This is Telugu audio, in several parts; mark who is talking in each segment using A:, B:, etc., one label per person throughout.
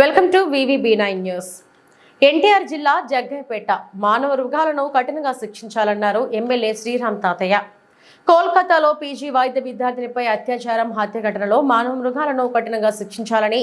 A: Welcome to VVB nine news. NTR జిల్లా జగ్గయ్యపేట మానవ మృగాలను కఠినంగా శిక్షించాలన్నారు ఎమ్మెల్యే శ్రీరామ్ తాతయ్య. కోల్కతాలో పీజీ వైద్య విద్యార్థినిపై అత్యాచారం హత్య ఘటనలో మానవ మృగాలను కఠినంగా శిక్షించాలని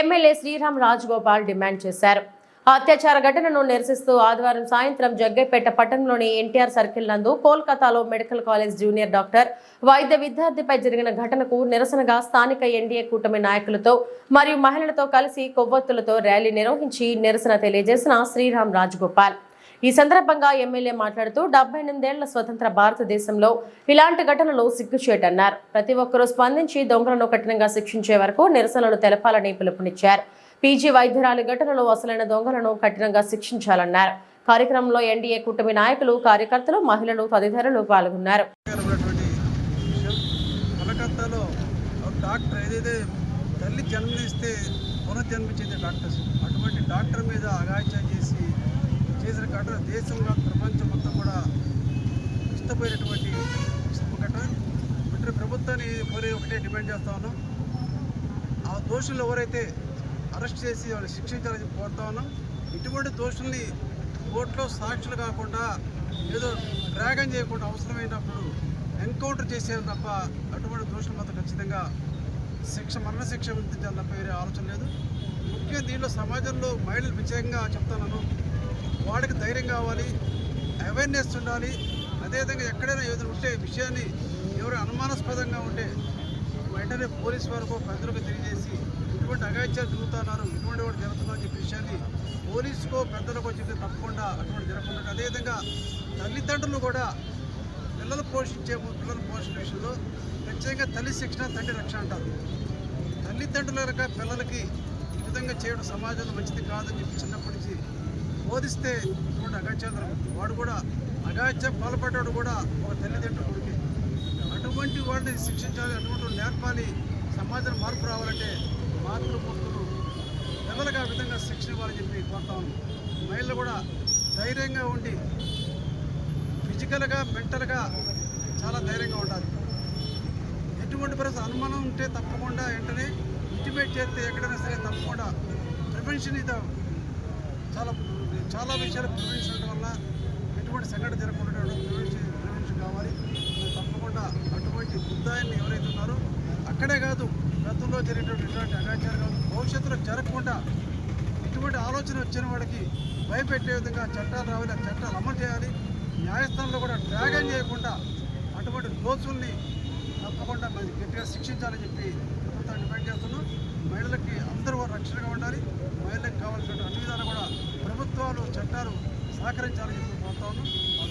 A: ఎమ్మెల్యే శ్రీరామ్ రాజగోపాల్ డిమాండ్ చేశారు. అత్యాచార ఘటనను నిరసిస్తూ ఆదివారం సాయంత్రం జగ్గైపేట పట్టణంలోని ఎన్టీఆర్ సర్కిల్ నందు కోల్కతాలో మెడికల్ కాలేజ్ జూనియర్ డాక్టర్ వైద్య విద్యార్థిపై జరిగిన ఘటనకు నిరసనగా స్థానిక ఎన్డీఏ కూటమి నాయకులతో మరియు మహిళలతో కలిసి కొవ్వొత్తులతో ర్యాలీ నిర్వహించి నిరసన తెలియజేసిన శ్రీరామ్ రాజగోపాల్. ఈ సందర్భంగా ఎమ్మెల్యే మాట్లాడుతూ డెబ్బై ఎనిమిదేళ్ళ స్వతంత్ర భారతదేశంలో ఇలాంటి ఘటనలు సిగ్గుచేటన్నారు. ప్రతి ఒక్కరూ స్పందించి దొంగలను కఠినంగా శిక్షించే వరకు నిరసనలు తెలపాలని పిలుపునిచ్చారు. పీజీ వైద్యురాలి ఘటనలో అసలైన దొంగలను కఠినంగా శిక్షించాలన్నారు. కార్యక్రమంలో ఎన్డీఏ కూటమి నాయకులు కార్యకర్తలు మహిళలు తదితరులు పాల్గొన్నారు.
B: డాక్టర్ ఏదైతే తల్లి జన్మనిస్తే పునర్జన్మించింది డాక్టర్స్ అటువంటి డాక్టర్ మీద అగాత్యం చేసి చేసిన ఘటన దేశంలో ప్రపంచం మొత్తం కూడా ఇష్టపోయినటువంటి ఘటన. ఇటు ప్రభుత్వాన్ని కోరి ఒకటే డిమాండ్ చేస్తా ఉన్నాం. ఆ దోషులు ఎవరైతే అరెస్ట్ చేసి వాళ్ళు శిక్షించాలని కోరుతా ఉన్నాం. ఇటువంటి దోషుల్ని కోర్టులో సాక్షులు కాకుండా ఏదో డ్రాగన్ చేయకుండా అవసరమైనప్పుడు ఎన్కౌంటర్ చేసేది తప్ప అటువంటి దోషులు మాత్రం ఖచ్చితంగా శిక్ష మరణశిక్ష విధించాలి తప్ప వేరే ఆలోచన లేదు. ముఖ్యంగా దీనిలో సమాజంలో మహిళలు ప్రత్యేకంగా చెప్తాను వాడికి ధైర్యం కావాలి అవేర్నెస్ ఉండాలి. అదేవిధంగా ఎక్కడైనా ఏదైనా ఉంటే విషయాన్ని ఎవరు అనుమానాస్పదంగా ఉంటే వెంటనే పోలీస్ వరకు ప్రజలకు తెలియజేసి ఇటువంటి అగాత్యాలు జరుగుతున్నారు ఇటువంటి వాడు జరుగుతున్నారు చెప్పే విషయాన్ని పోలీసుకో పెద్దలకు చెప్తే తప్పకుండా అటువంటి జరగకుండా. అదేవిధంగా తల్లిదండ్రులు కూడా పిల్లలు పోషించే పిల్లల పోషణ విషయంలో ప్రత్యేకంగా తల్లి శిక్షణ తండ్రి రక్షణ అంటారు. తల్లిదండ్రుల యొక్క పిల్లలకి ఈ విధంగా చేయడం సమాజంలో మంచిది కాదని చెప్పి చిన్నప్పటి నుంచి బోధిస్తే ఇటువంటి అగాత్యాలు వాడు కూడా అగాత్యం పాల్పడ్డాడు కూడా ఒక తల్లిదండ్రులు అటువంటి వాడిని శిక్షించాలి అటువంటి నేర్పాలి సమాజం మార్పు రావాలంటే మాతృమూర్తులు పిల్లలకు ఆ విధంగా శిక్షణ ఇవ్వాలని చెప్పి కోరుతా ఉన్నాం. మహిళలు కూడా ధైర్యంగా ఉండి ఫిజికల్గా మెంటల్గా చాలా ధైర్యంగా ఉండాలి. ఎటువంటి పరిస్థితి అనుమానం ఉంటే తప్పకుండా వెంటనే ఇంటిమేట్ చేస్తే ఎక్కడైనా సరే తప్పకుండా ప్రివెన్షన్ ఇది చాలా చాలా విషయాలు ప్రివెన్షన్ ఉండడం వల్ల ఎటువంటి సంఘటన జరగకుండా ప్రివెన్షన్ కావాలి తప్పకుండా అటువంటి బుద్ధాయిని ఎవరైతే ఉన్నారో అక్కడే కాదు గతంలో జరిగినటువంటి ఇటువంటి అనాచారాలు భవిష్యత్తులో జరగకుండా ఇటువంటి ఆలోచన వచ్చిన వాడికి భయపెట్టే విధంగా చట్టాలు రావాలి చట్టాలు అమలు చేయాలి. న్యాయస్థానంలో కూడా డ్రాగన్ చేయకుండా అటువంటి దోషుల్ని తప్పకుండా మరి గట్టిగా శిక్షించాలని చెప్పి ప్రభుత్వం డిమాండ్ చేస్తున్నాం. మహిళలకి అందరూ రక్షణగా ఉండాలి. మహిళలకు కావాల్సిన అన్ని విధాలు కూడా ప్రభుత్వాలు చట్టాలు సహకరించాలని చెప్పి కోరుతా ఉన్నాం.